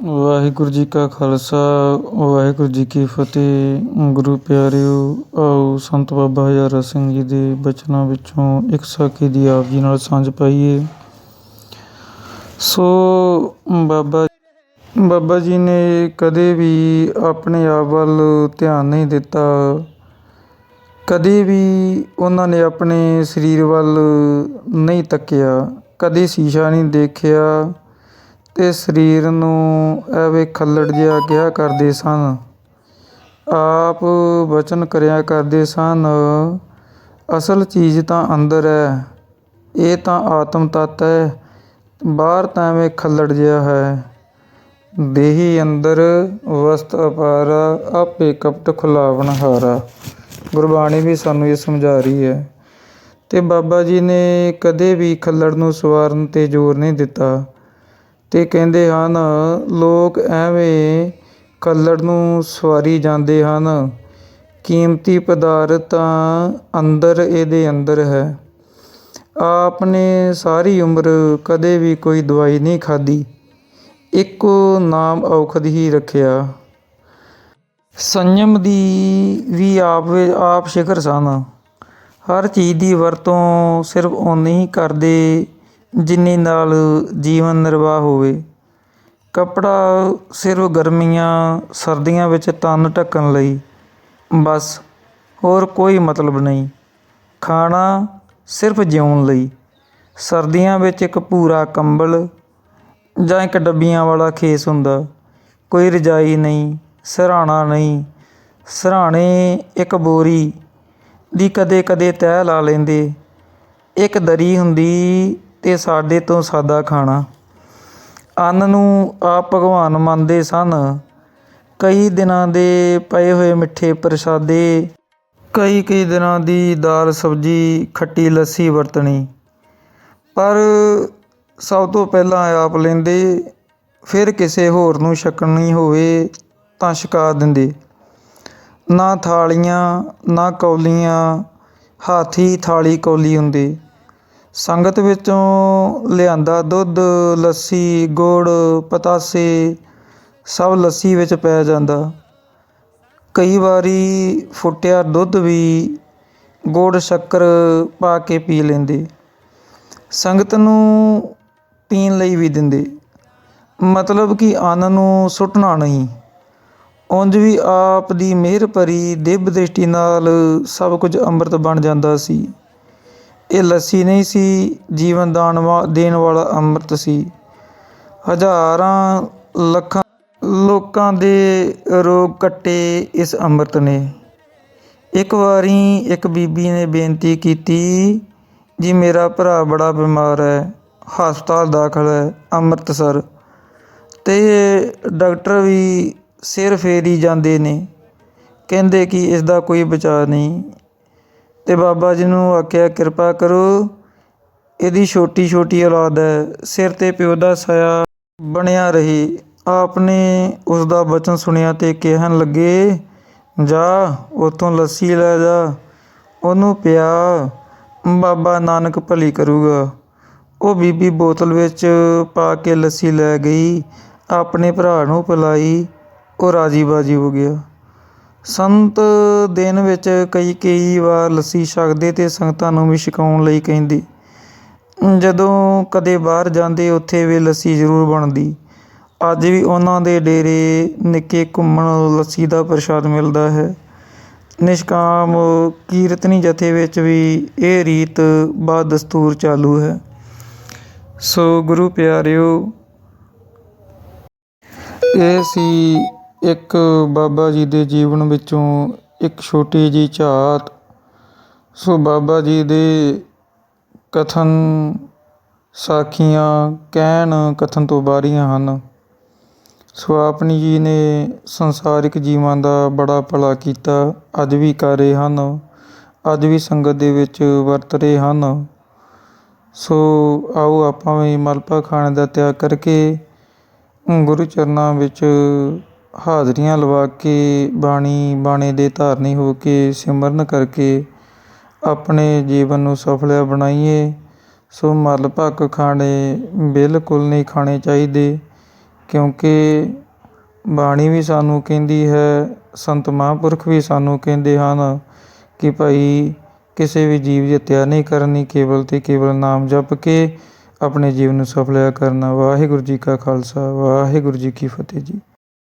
ਵਾਹਿਗੁਰੂ ਜੀ ਕਾ ਖਾਲਸਾ, ਵਾਹਿਗੁਰੂ ਜੀ ਕੀ ਫਤਿਹ। ਗੁਰੂ ਪਿਆਰਿਓ, ਆਓ ਸੰਤ ਬਾਬਾ ਹਜ਼ਾਰਾ ਸਿੰਘ ਜੀ ਦੇ ਬਚਨਾਂ ਵਿੱਚੋਂ ਇੱਕ ਸਾਖੀ ਦੀ ਆਪ ਜੀ ਨਾਲ ਸਾਂਝ ਪਾਈਏ। ਸੋ ਬਾਬਾ ਬਾਬਾ ਜੀ ਨੇ ਕਦੇ ਵੀ ਆਪਣੇ ਆਪ ਵੱਲ ਧਿਆਨ ਨਹੀਂ ਦਿੱਤਾ। ਕਦੇ ਵੀ ਉਹਨਾਂ ਨੇ ਆਪਣੇ ਸਰੀਰ ਵੱਲ ਨਹੀਂ ਤੱਕਿਆ। ਕਦੇ ਸ਼ੀਸ਼ਾ ਨਹੀਂ ਦੇਖਿਆ। ਤੇ ਸਰੀਰ ਨੂੰ ਐਵੇਂ ਖੱਲੜ ਜਿਹਾ ਕਿਹਾ ਕਰਦੇ ਸਨ। ਆਪ ਵਚਨ ਕਰਿਆ ਕਰਦੇ ਸਨ, ਅਸਲ ਚੀਜ਼ ਤਾਂ ਅੰਦਰ ਹੈ ਇਹ ਤਾਂ ਆਤਮ ਤੱਤ ਹੈ ਬਾਹਰ ਤਾਂ ਐਵੇਂ ਖੱਲੜ ਜਿਹਾ ਹੈ। ਦੇਹੀ ਅੰਦਰ ਵਸਤ ਅਪਾਰਾ, ਆਪੇ ਕਪਟ ਖੁਲਾਵਣ ਹਾਰਾ। ਗੁਰਬਾਣੀ ਵੀ ਸਾਨੂੰ ਇਹ ਸਮਝਾ ਰਹੀ ਹੈ। ਤੇ ਬਾਬਾ ਜੀ ਨੇ ਕਦੇ ਵੀ ਖੱਲੜ ਨੂੰ ਸਵਾਰਨ ਤੇ ਜ਼ੋਰ ਨਹੀਂ ਦਿੱਤਾ। ਤੇ ਕਹਿੰਦੇ ਹਨ, ਲੋਕ ਐਵੇਂ ਕੱਲੜ ਨੂੰ ਸਵਾਰੀ ਜਾਂਦੇ ਹਨ। ਕੀਮਤੀ ਪਦਾਰਥ ਤਾਂ ਅੰਦਰ ਇਹਦੇ ਅੰਦਰ ਹੈ। ਆਪ ਨੇ ਸਾਰੀ ਉਮਰ ਕਦੇ ਵੀ ਕੋਈ ਦਵਾਈ ਨਹੀਂ ਖਾਧੀ। ਇੱਕੋ ਨਾਮ ਔਖਦ ਹੀ ਰੱਖਿਆ। ਸੰਯਮ ਦੀ ਵੀ ਆਪ ਵਿ- ਆਪ ਸ਼ਿਖਰ ਸਨ। ਹਰ ਚੀਜ਼ ਦੀ ਵਰਤੋਂ ਸਿਰਫ ਓਨੀ ਹੀ ਕਰਦੇ ਜਿੰਨੀ ਨਾਲ ਜੀਵਨ ਨਿਰਵਾਹ ਹੋਵੇ। ਕੱਪੜਾ ਸਿਰਫ ਗਰਮੀਆਂ, ਸਰਦੀਆਂ ਵਿੱਚ ਤਨ ਢੱਕਣ ਲਈ, ਬਸ ਹੋਰ ਕੋਈ ਮਤਲਬ ਨਹੀਂ। ਖਾਣਾ ਸਿਰਫ ਜਿਉਣ ਲਈ। ਸਰਦੀਆਂ ਵਿੱਚ ਇੱਕ ਭੂਰਾ ਕੰਬਲ ਜਾਂ ਇੱਕ ਡੱਬੀਆਂ ਵਾਲਾ ਖੇਸ ਹੁੰਦਾ। ਕੋਈ ਰਜਾਈ ਨਹੀਂ ਸਿਰਹਾਣਾ ਨਹੀਂ। ਸਿਰਹਾਣੇ ਇੱਕ ਬੋਰੀ ਦੀ ਕਦੇ ਕਦੇ ਤਹਿ ਲਾ ਲੈਂਦੇ। ਇੱਕ ਦਰੀ ਹੁੰਦੀ ਤੇ ਸਾਡੇ ਤੋਂ ਸਾਦਾ ਖਾਣਾ। ਅੰਨ ਨੂੰ ਆਪ ਭਗਵਾਨ ਮੰਨਦੇ ਸਨ। ਕਈ ਦਿਨਾਂ ਦੇ ਪਏ ਹੋਏ ਮਿੱਠੇ ਪ੍ਰਸ਼ਾਦੇ, ਕਈ ਕਈ ਦਿਨਾਂ ਦੀ ਦਾਲ ਸਬਜ਼ੀ, ਖੱਟੀ ਲੱਸੀ ਵਰਤਣੀ। ਪਰ ਸਭ ਤੋਂ ਪਹਿਲਾਂ ਆਪ ਲੈਂਦੇ, ਫਿਰ ਕਿਸੇ ਹੋਰ ਨੂੰ ਛਕਣੀ ਹੋਵੇ ਤਾਂ ਛਕਾ ਦਿੰਦੇ। ਨਾ ਥਾਲੀਆਂ, ਨਾ ਕੌਲੀਆਂ, ਹਾਥੀ ਥਾਲੀ ਕੌਲੀ ਹੁੰਦੇ। ਸੰਗਤ ਵਿੱਚੋਂ ਲਿਆਂਦਾ ਦੁੱਧ, ਲੱਸੀ, ਗੁੜ, ਪਤਾਸੇ, ਸਭ ਲੱਸੀ ਵਿੱਚ ਪੈ ਜਾਂਦਾ। ਕਈ ਵਾਰੀ ਫੁੱਟਿਆ ਦੁੱਧ ਵੀ ਗੁੜ, ਸ਼ੱਕਰ ਪਾ ਕੇ ਪੀ ਲੈਂਦੇ। ਸੰਗਤ ਨੂੰ ਪੀਣ ਲਈ ਵੀ ਦਿੰਦੇ। ਮਤਲਬ ਕਿ ਅੰਨ ਨੂੰ ਸੁੱਟਣਾ ਨਹੀਂ। ਉਂਝ ਵੀ ਆਪ ਦੀ ਮਿਹਰ ਭਰੀ ਦਿਵ ਦ੍ਰਿਸ਼ਟੀ ਨਾਲ ਸਭ ਕੁਝ ਅੰਮ੍ਰਿਤ ਬਣ ਜਾਂਦਾ ਸੀ। ਇਹ ਲੱਸੀ ਨਹੀਂ ਸੀ, ਜੀਵਨ ਦਾਨ ਵਾ, ਦੇਣ ਵਾਲਾ ਅੰਮ੍ਰਿਤ ਸੀ। ਹਜ਼ਾਰਾਂ ਲੱਖਾਂ ਲੋਕਾਂ ਦੇ ਰੋਗ ਕੱਟੇ ਇਸ ਅੰਮ੍ਰਿਤ ਨੇ। ਇੱਕ ਵਾਰੀ ਇੱਕ ਬੀਬੀ ਨੇ ਬੇਨਤੀ ਕੀਤੀ, ਜੀ, ਮੇਰਾ ਭਰਾ ਬੜਾ ਬਿਮਾਰ ਹੈ, ਹਸਪਤਾਲ ਦਾਖਲ ਹੈ, ਅੰਮ੍ਰਿਤਸਰ। ਤੇ ਡਾਕਟਰ ਵੀ ਸਿਰ ਫੇਰੀ ਜਾਂਦੇ ਨੇ। ਕਹਿੰਦੇ ਕਿ ਇਸ ਦਾ ਕੋਈ ਬਚਾਅ ਨਹੀਂ। ਅਤੇ ਬਾਬਾ ਜੀ ਨੂੰ ਆਖਿਆ, ਕਿਰਪਾ ਕਰੋ, ਇਹਦੀ ਛੋਟੀ ਛੋਟੀ ਔਲਾਦ ਹੈ, ਸਿਰ ਤੇ ਪਿਓ ਦਾ ਸਾਇਆ ਬਣਿਆ ਰਹੇ। ਆਪ ਨੇ ਉਸ ਦਾ ਬਚਨ ਸੁਣਿਆ ਅਤੇ ਕਹਿਣ ਲੱਗੇ, ਜਾ ਉਤੋਂ ਲੱਸੀ ਲੈ ਜਾ, ਉਹਨੂੰ ਪਿਆ, ਬਾਬਾ ਨਾਨਕ ਭਲੀ ਕਰੂਗਾ। ਉਹ ਬੀਬੀ ਬੋਤਲ ਵਿੱਚ ਪਾ ਕੇ ਲੱਸੀ ਲੈ ਗਈ, ਆਪਣੇ ਭਰਾ ਨੂੰ ਪਿਲਾਈ, ਉਹ ਰਾਜੀ ਬਾਜੀ ਹੋ ਗਿਆ। ਸੰਤ ਦਿਨ ਵਿੱਚ ਕਈ ਕਈ ਵਾਰ ਲੱਸੀ ਛਕਦੇ ਤੇ ਸੰਗਤਾਂ ਨੂੰ ਵੀ ਛਕਾਉਣ ਲਈ ਕਹਿੰਦੇ। ਜਦੋਂ ਕਦੇ ਬਾਹਰ ਜਾਂਦੇ, ਉੱਥੇ ਵੀ ਲੱਸੀ ਜ਼ਰੂਰ ਬਣਦੀ। ਅੱਜ ਵੀ ਉਹਨਾਂ ਦੇ ਡੇਰੇ ਨਿੱਕੇ ਘੁੰਮਣ ਲੱਸੀ ਦਾ ਪ੍ਰਸ਼ਾਦ ਮਿਲਦਾ ਹੈ। ਨਿਸ਼ਕਾਮ ਕੀਰਤਨੀ ਜਥੇ ਵਿੱਚ ਵੀ ਇਹ ਰੀਤ ਬਾ ਦਸਤੂਰ ਚਾਲੂ ਹੈ। ਸੋ ਗੁਰੂ ਪਿਆਰਿਓ, ਇਹ ਸੀ ਇੱਕ ਬਾਬਾ ਜੀ ਦੇ ਜੀਵਨ ਵਿੱਚੋਂ ਇੱਕ ਛੋਟੀ ਜਿਹੀ ਝਾਤ। ਸੋ ਬਾਬਾ ਜੀ ਦੇ ਕਥਨ ਸਾਖੀਆਂ ਕਹਿਣ ਕਥਨ ਤੋਂ ਬਾਹਰੀਆਂ ਹਨ। ਸੋ ਆਪਣੀ ਜੀ ਨੇ ਸੰਸਾਰਿਕ ਜੀਵਾਂ ਦਾ ਬੜਾ ਭਲਾ ਕੀਤਾ, ਅੱਜ ਵੀ ਕਰ ਰਹੇ ਹਨ, ਅੱਜ ਵੀ ਸੰਗਤ ਦੇ ਵਿੱਚ ਵਰਤ ਰਹੇ ਹਨ। ਸੋ ਆਓ ਆਪਾਂ ਵੀ ਮਲਪਾ ਖਾਣੇ ਦਾ ਤਿਆਗ ਕਰਕੇ ਗੁਰੂ ਚਰਨਾਂ ਵਿੱਚ ਹਾਜ਼ਰੀਆਂ ਲਵਾ ਕੇ, ਬਾਣੀ, ਬਾਣੇ ਦੇ ਧਾਰਨੀ ਹੋ ਕੇ, ਸਿਮਰਨ ਕਰਕੇ ਆਪਣੇ ਜੀਵਨ ਨੂੰ ਸਫਲ ਬਣਾਈਏ। ਸੋ ਮਲ ਭੱਕ ਖਾਣੇ ਬਿਲਕੁਲ ਨਹੀਂ ਖਾਣੇ ਚਾਹੀਦੇ, ਕਿਉਂਕਿ ਬਾਣੀ ਵੀ ਸਾਨੂੰ ਕਹਿੰਦੀ ਹੈ, ਸੰਤ ਮਹਾਂਪੁਰਖ ਵੀ ਸਾਨੂੰ ਕਹਿੰਦੇ ਹਨ ਕਿ ਭਾਈ, ਕਿਸੇ ਵੀ ਜੀਵ ਦੀ ਹੱਤਿਆ ਨਹੀਂ ਕਰਨੀ, ਕੇਵਲ ਤੇ ਕੇਵਲ ਨਾਮ ਜਪ ਕੇ ਆਪਣੇ ਜੀਵਨ ਨੂੰ ਸਫਲਿਆ ਕਰਨਾ। ਵਾਹਿਗੁਰੂ ਜੀ ਕਾ ਖਾਲਸਾ, ਵਾਹਿਗੁਰੂ ਜੀ ਕੀ ਫਤਿਹ ਜੀ।